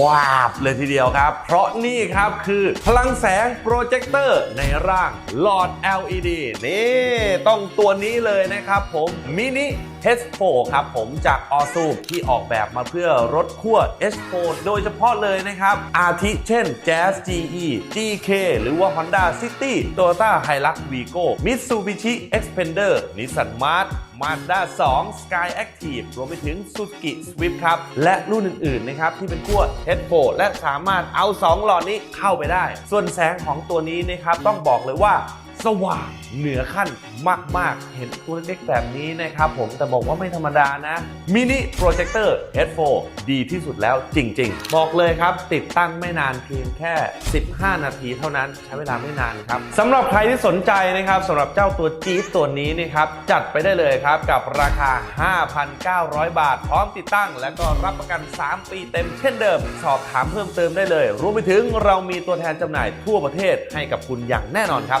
วาบเลยทีเดียวครับ เพราะนี่ครับคือพลังแสงโปรเจคเตอร์ในร่างหลอด LED นี่ต้องตัวนี้เลยนะครับผมมินิ H4 ครับผมจากออซูที่ออกแบบมาเพื่อรถขั้ว H4 โดยเฉพาะเลยนะครับ อาทิเช่น Jazz GE GK หรือว่า Honda City Toyota Hilux Vigo Mitsubishi Xpander Nissan March Mazda 2 Sky Active รวมไปถึง Suzuki Swift ครับ และรุ่นอื่น ๆ นะครับ ที่เป็นขั้ว H4 และสามารถเอา 2 หลอดนี้เข้าไปได้ ส่วนแสงของตัวนี้นะครับ ต้องบอกเลยว่า สว่างเหนือขั้นมาก ๆ เห็นตัวเล็กๆแบบนี้นะครับผมแต่บอกว่าไม่ธรรมดานะมินิโปรเจคเตอร์ H4 ดีที่สุดแล้วจริง ๆ บอกเลยครับ ติดตั้งไม่นานเพียงแค่ 15 นาทีเท่านั้นใช้เวลาไม่นานครับสำหรับใครที่สนใจนะครับสำหรับเจ้าตัวจี๊ดตัวนี้นะครับจัดไปได้เลยครับกับราคา 5,900 บาท พร้อมติดตั้ง และก็รับประกัน 3 ปีเต็มเช่นเดิม สอบถามเพิ่มเติมได้เลย รวมไปถึงเรามีตัวแทนจำหน่ายทั่วประเทศให้กับคุณอย่างแน่นอนครับ